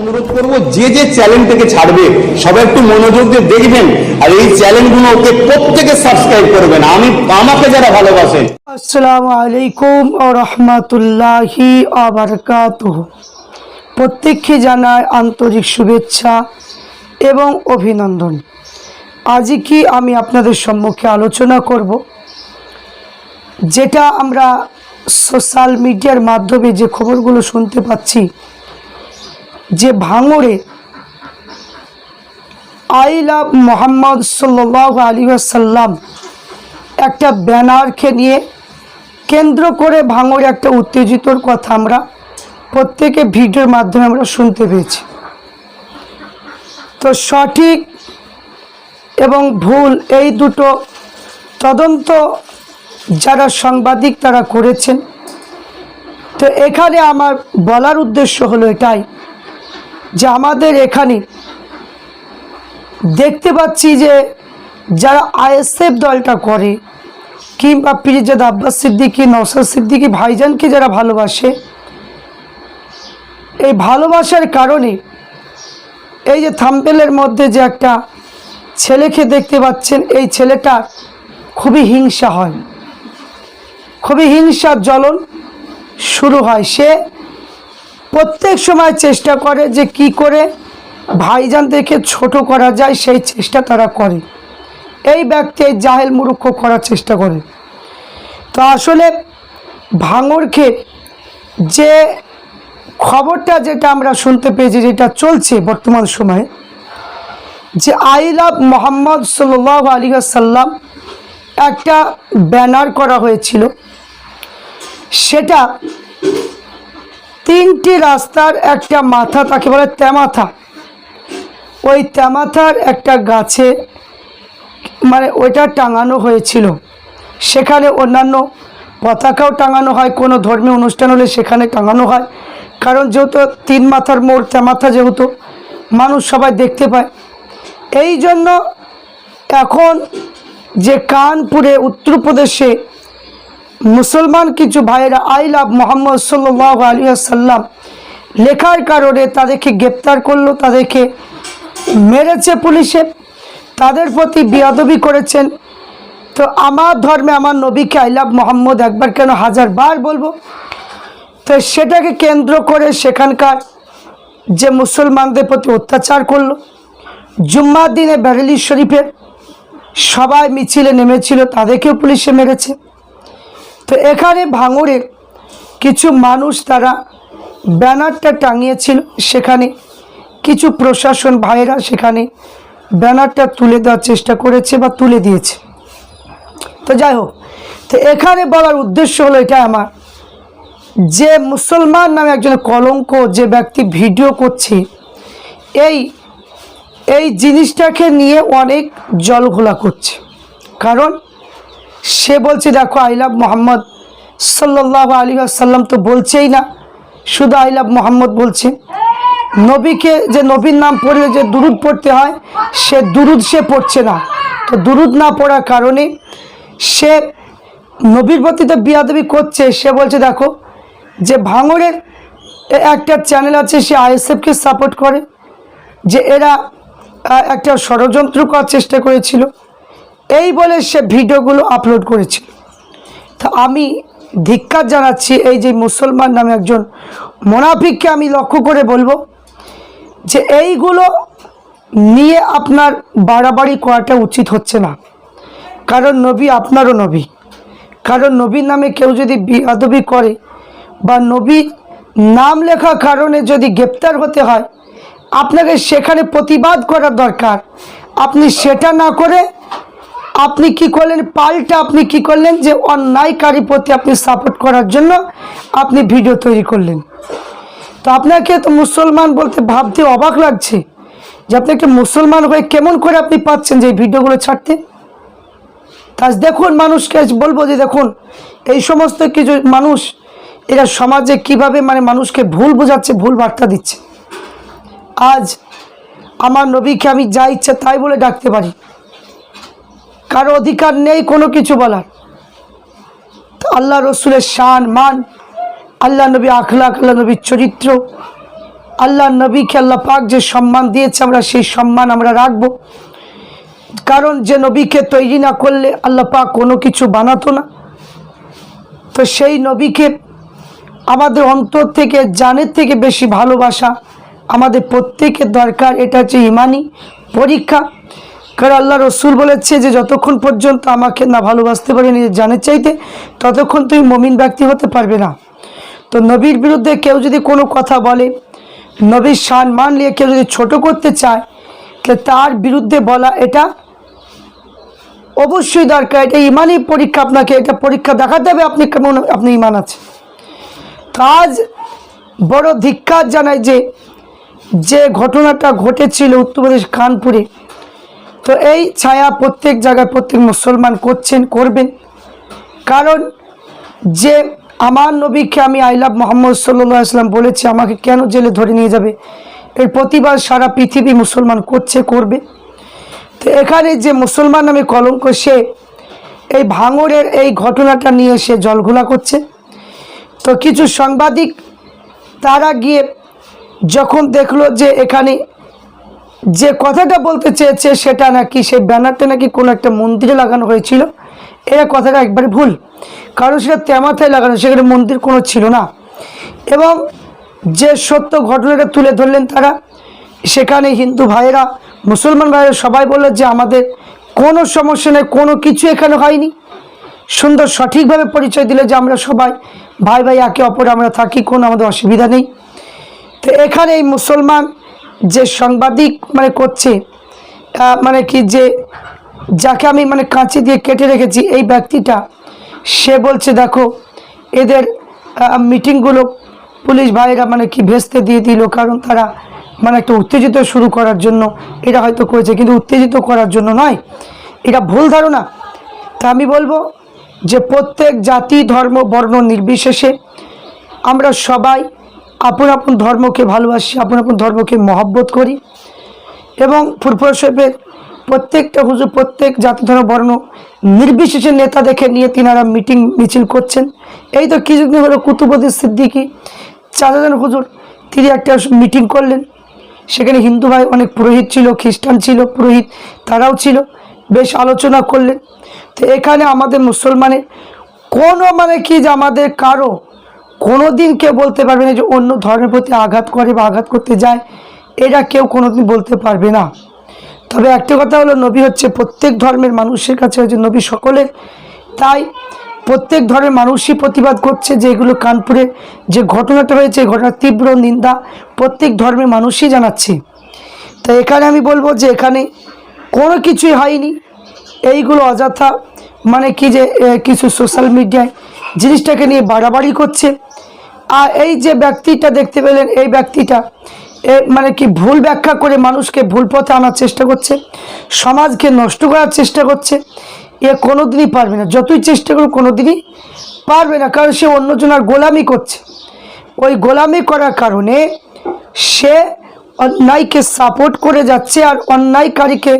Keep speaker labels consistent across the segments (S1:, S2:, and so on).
S1: অনুরোধ করব, যে যে চ্যানেলটাকে ছাড়বে, সবাই একটু মনোযোগ দিয়ে দেখবেন, আর এই চ্যানেলগুলো ওকে প্রত্যেকে সাবস্ক্রাইব করবেন। আমি, আমাকে যারা ভালোবাসেন
S2: আসসালামু আলাইকুম ও রহমতুল্লাহি আবরকাতুহ প্রত্যেককে জানায় আন্তরিক শুভেচ্ছা এবং অভিনন্দন। আজই কি আমি আপনাদের সম্মুখে আলোচনা করব, যেটা আমরা সোশ্যাল মিডিয়ার মাধ্যমে যে খবরগুলো শুনতে পাচ্ছি যে ভাঙড়ে আই লাভ মোহাম্মদ সাল্লাহ আলী সাল্লাম একটা ব্যানারকে নিয়ে কেন্দ্র করে ভাঙড়ে একটা উত্তেজিতর কথা আমরা প্রত্যেকে ভিডিওর মাধ্যমে আমরা শুনতে পেয়েছি। তো সঠিক এবং ভুল এই দুটো তদন্ত যারা সাংবাদিক তারা করেছেন। তো এখানে আমার বলার উদ্দেশ্য হলো এটাই যে আমাদের এখানে দেখতে পাচ্ছি যে যারা আইএসএফ দলটা করে, কিংবা পিরিজাদ আব্বাস সিদ্দিকী নওসাদ সিদ্দিকী ভাইজানকে যারা ভালোবাসে, এই ভালোবাসার কারণে এই যে থাম্পেলের মধ্যে যে একটা ছেলেকে দেখতে পাচ্ছেন, এই ছেলেটা খুবই হিংসা হয়। খুবই হিংসার জ্বলন শুরু হয়। সে প্রত্যেক সময় চেষ্টা করে যে কি করে ভাইজান ভাইজানদেরকে ছোট করা যায়, সেই চেষ্টা তারা করে। এই ব্যক্তি, এই জাহেল মুরুক্ষ করার চেষ্টা করে। তো আসলে ভাঙরকে যে খবরটা যেটা আমরা শুনতে পেয়েছি, যেটা চলছে বর্তমান সময়ে, যে আই লাভ মোহাম্মদ সাল্লাহ আলী সাল্লাম একটা ব্যানার করা হয়েছিল। সেটা তিনটি রাস্তার একটা মাথা, তাকে বলে তেমাথা। ওই তেমাথার একটা গাছে মানে ওইটা টাঙানো হয়েছিল। সেখানে অন্যান্য পতাকাও টাঙানো হয়, কোনো ধর্মীয় অনুষ্ঠান হলে সেখানে টাঙানো হয়। কারণ যেহেতু তিন মাথার মোড়, তেমাথা যেহেতু, মানুষ সবাই দেখতে পায়। এই জন্য এখন যে কানপুরে, উত্তরপ্রদেশে মুসলমান কিছু ভাইয়েরা আই লাভ মোহাম্মদ সাল্লাহ আলী সাল্লাম লেখার কারণে তাদেরকে গ্রেপ্তার করল, তাদেরকে মেরেছে পুলিশে, তাদের প্রতি বিয়াদবি করেছেন। তো আমার ধর্মে আমার নবীকে আই লাভ মোহাম্মদ একবার কেন হাজার বার বলব? তো সেটাকে কেন্দ্র করে সেখানকার যে মুসলমানদের প্রতি অত্যাচার করল, জুম্মার দিনে ব্যারেলি শরীফের সবাই মিছিলে নেমেছিল, তাদেরকেও পুলিশে মেরেছে। তো এখানে ভাঙড়ের কিছু মানুষ তারা ব্যানারটা টাঙিয়েছিল। সেখানে কিছু প্রশাসন ভাইরা সেখানে ব্যানারটা তুলে দেওয়ার চেষ্টা করেছে বা তুলে দিয়েছে। তো যাই হোক, তো এখানে বলার উদ্দেশ্য হলো এটা আমার। যে মুসলমান নামে একজন কলঙ্ক যে ব্যক্তি ভিডিও করছে, এই এই জিনিসটাকে নিয়ে অনেক জলঘোলা করছে। কারণ সে বলছে, দেখো আই লাভ মোহাম্মদ সাল্লাহ আলী সাল্লাম তো বলছেই না। শুধু আই লাভ মোহাম্মদ বলছে। নবীকে যে নবীর নাম পড়লে যে দুরুদ পড়তে হয়, সে দুরুদ সে পড়ছে না। তো দুরুদ না পড়ার কারণে সে নবীর প্রতি তো বিয়াদবি করছে। সে বলছে, দেখো, যে ভাঙড়ের একটা চ্যানেল আছে, সে আইএসএফকে সাপোর্ট করে। যে এরা একটা ষড়যন্ত্র করার চেষ্টা করেছিল। এই বলে সে ভিডিওগুলো আপলোড করেছিল তো আমি ধিক্কার জানাচ্ছি এই যে মুসলমান নামে একজন মোনাফিককে আমি লক্ষ্য করে বলব যে এইগুলো নিয়ে আপনার বাড়াবাড়ি করাটা উচিত হচ্ছে না। কারণ নবী আপনারও নবী। কারণ নবীর নামে কেউ যদি বিয়াদবি করে বা নবী নাম লেখা কারণে যদি গ্রেপ্তার হতে হয়, আপনাকে সেখানে প্রতিবাদ করার দরকার। আপনি সেটা না করে আপনি কি করলেন? পাল্টা আপনি কি করলেন যে অন্যায়কারী প্রতি আপনি সাপোর্ট করার জন্য আপনি ভিডিও তৈরি করলেন? তো আপনাকে তো মুসলমান বলতে ভাবতে অবাক লাগছে যে আপনি একটা মুসলমান হয়ে কেমন করে আপনি পাচ্ছেন যে এই ভিডিওগুলো ছাড়তে? তা দেখুন, মানুষকে বলব যে দেখুন, এই সমস্ত কিছু মানুষ, এরা সমাজে কীভাবে মানে মানুষকে ভুল বোঝাচ্ছে, ভুল বার্তা দিচ্ছে। আজ আমার নবীকে আমি যা ইচ্ছা তাই বলে ডাকতে পারি। কারও অধিকার নেই কোনো কিছু বলার। তো আল্লাহ রসুলের শান মান, আল্লাহ নবী আখলাক, আল্লাহ নবীর চরিত্র, আল্লাহ নবীকে আল্লাহ পাক যে সম্মান দিয়েছে, আমরা সেই সম্মান আমরা রাখব। কারণ যে নবীকে তৈরি না করলে আল্লাহ পাক কোনো কিছু বানাতো না। তো সেই নবীকে আমাদের অন্তর থেকে, জানের থেকে বেশি ভালোবাসা আমাদের প্রত্যেকের দরকার। এটা হচ্ছে ইমানি পরীক্ষা। কারণ আল্লাহ রসুল বলেছে যে যতক্ষণ পর্যন্ত আমাকে না ভালোবাসতে পারে নিজের জানের চাইতে, ততক্ষণ তুমি মমিন ব্যক্তি হতে পারবে না। তো নবীর বিরুদ্ধে কেউ যদি কোনো কথা বলে, নবীর সান মান নিয়ে কেউ যদি ছোট করতে চায় তাহলে তার বিরুদ্ধে বলা এটা অবশ্যই দরকার। এটা ইমানই পরীক্ষা আপনাকে, এটা পরীক্ষা দেখাতে হবে আপনি কেমন, আপনি ইমান আছে কাজ বড় ধিক্কার জানায় যে যে ঘটনাটা ঘটেছিল উত্তরপ্রদেশ, কানপুরে তো এই ছায়া প্রত্যেক জায়গায় প্রত্যেক মুসলমান করছেন, করবেন। কারণ যে আমার নবীকে আমি আই লাভ মোহাম্মদ সাল্লাম বলেছি, আমাকে কেন জেলে ধরে নিয়ে যাবে? এর প্রতিবাদ সারা পৃথিবী মুসলমান করছে, করবে। তো এখানে যে মুসলমান নামে কলঙ্ক, সে এই ভাঙড়ের এই ঘটনাটা নিয়ে সে জলঘোলা করছে। তো কিছু সাংবাদিক তারা গিয়ে যখন দেখল যে এখানে যে কথাটা বলতে চেয়েছে সেটা নাকি সেই ব্যানারটা নাকি কোনো একটা মন্দিরে লাগানো হয়েছিল এরা কথাটা একবারে ভুল। কারণ সেটা তেমাথায় লাগানো, সেখানে মন্দির কোনো ছিল না। এবং যে সত্য ঘটনাটা তুলে ধরলেন তারা, সেখানে হিন্দু ভাইয়েরা, মুসলমান ভাইয়েরা সবাই বলল যে আমাদের কোনো সমস্যা নেই, কোনো কিছু এখানে হয়নি। সুন্দর সঠিকভাবে পরিচয় দিলে যে আমরা সবাই ভাই ভাই একে অপরে আমরা থাকি, কোনো আমাদের অসুবিধা নেই। তো এখানে এই মুসলমান যে সাংবাদিক মানে করছে মানে কি যে যাকে আমি মানে কাঁচি দিয়ে কেটে রেখেছি এই ব্যক্তিটা, সে বলছে, দেখো, এদের মিটিংগুলো পুলিশ ভাইরা মানে কি ভেস্তে দিয়ে দিল, কারণ তারা মানে একটা উত্তেজিত শুরু করার জন্য এটা হয়তো করেছে, কিন্তু উত্তেজিত করার জন্য নয়। এটা ভুল ধারণা। তা আমি বলব যে প্রত্যেক জাতি, ধর্ম, বর্ণ নির্বিশেষে আমরা সবাই আপন আপন ধর্মকে ভালোবাসি, আপন আপন ধর্মকে মহব্বত করি এবং ফুরফুরা সাহেবের প্রত্যেকটা হুজুর, প্রত্যেক জাতি ধর্ম বর্ণ নির্বিশেষে নেতা দেখে নিয়ে তিনারা মিটিং, মিছিল করছেন। এই তো কিছুদিন হলো কুতুবুদ্দিন সিদ্দিকি চাচাজান হুজুর, তিনি একটা মিটিং করলেন। সেখানে হিন্দু ভাই অনেক পুরোহিত ছিল, খ্রিস্টান ছিল, পুরোহিত তারাও ছিল, বেশ আলোচনা করলেন। তো এখানে আমাদের মুসলমানের কোনো মানে কি যে আমাদের কারও কোনো দিন কেউ বলতে পারবে না যে অন্য ধর্মের প্রতি আঘাত করে বা আঘাত করতে যায়। এটা কেউ কোনো দিন বলতে পারবে না। তবে একটা কথা হলো, নবী হচ্ছে প্রত্যেক ধর্মের মানুষের কাছে হচ্ছে নবী সকলের। তাই প্রত্যেক ধর্মের মানুষই প্রতিবাদ করছে যে এগুলো কানপুরে যে ঘটনাটা হয়েছে ঘটনার তীব্র নিন্দা প্রত্যেক ধর্মের মানুষই জানাচ্ছে। তো এখানে আমি বলব যে এখানে কোনো কিছুই হয়নি। এইগুলো অযথা মানে কি যে কিছু সোশ্যাল মিডিয়ায় জিনিসটাকে নিয়ে বাড়াবাড়ি করছে। আর এই যে ব্যক্তিটা দেখতে পেলেন, এই ব্যক্তিটা, এ মানে কি ভুল ব্যাখ্যা করে মানুষকে ভুল পথে আনার চেষ্টা করছে, সমাজকে নষ্ট করার চেষ্টা করছে, এ কোনো দিনই পারবে না। যতই চেষ্টা করুক কোনো দিনই পারবে না, কারণ সে অন্যজনের গোলামি করছে। ওই গোলামি করার কারণে সে অন্যায়কে সাপোর্ট করে যাচ্ছে আর অন্যায়কারীকে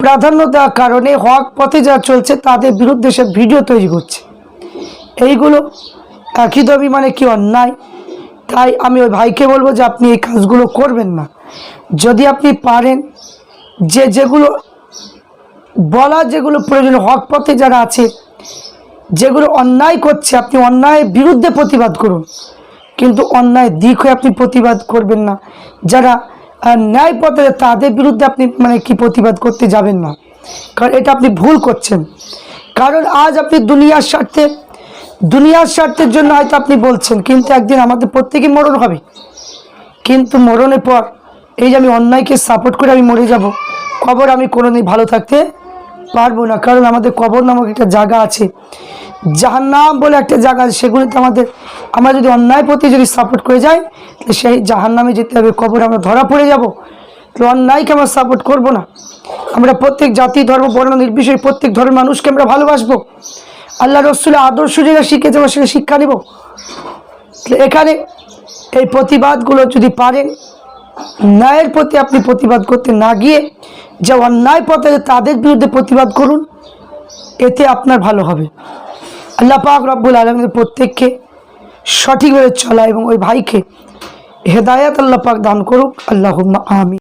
S2: প্রাধান্য দেওয়ার কারণে হক পথে যা চলছে, তাদের বিরুদ্ধে সে ভিডিও তৈরি করছে। এইগুলো দাবি মানে কি অন্যায়? তাই আমি ওই ভাইকে বলব যে আপনি এই কাজগুলো করবেন না। যদি আপনি পারেন, যে যেগুলো বলা, যেগুলো প্রয়োজন, হক পথে যারা আছে, যেগুলো অন্যায় করছে, আপনি অন্যায়ের বিরুদ্ধে প্রতিবাদ করুন। কিন্তু অন্যায় দিক হয়ে আপনি প্রতিবাদ করবেন না। যারা ন্যায় পথে, তাদের বিরুদ্ধে আপনি মানে কি প্রতিবাদ করতে যাবেন না। কারণ এটা আপনি ভুল করছেন। কারণ আজ আপনি দুনিয়ার স্বার্থে দুনিয়ার স্বার্থের জন্য হয়তো আপনি বলছেন, কিন্তু একদিন আমাদের প্রত্যেকেই মরণ হবে। কিন্তু মরণের পর এই যে আমি অন্যায়কে সাপোর্ট করে আমি মরে যাব, কবর আমি কোনোদিন ভালো থাকতে পারব না। কারণ আমাদের কবর নামক একটা জায়গা আছে। জাহান্নাম বলে একটা জায়গা আছে, সেগুলিতে আমাদের, আমরা যদি অন্যায় প্রতি যদি সাপোর্ট করে যাই, তাহলে সেই জাহান্নামে যেতে হবে, কবর আমরা ধরা পড়ে যাব। তো অন্যায়কে আমরা সাপোর্ট করব না। আমরা প্রত্যেক জাতি, ধর্ম, বর্ণ, নির্বিশেষে প্রত্যেক ধর্মের মানুষকে আমরা ভালোবাসবো। আল্লাহ রসুলের আদর্শ যেটা শিখেছে আমরা সেটা শিক্ষা নেব। এখানে এই প্রতিবাদগুলো যদি পারেন, ন্যায়ের প্রতি আপনি প্রতিবাদ করতে না গিয়ে যে অন্যায় পথে তাদের বিরুদ্ধে প্রতিবাদ করুন, এতে আপনার ভালো হবে। আল্লাহ পাক রব্বুল আলমদের প্রত্যেককে সঠিকভাবে চলা এবং ওই ভাইকে হেদায়াত আল্লাহ পাক দান করুক। আল্লাহ আমি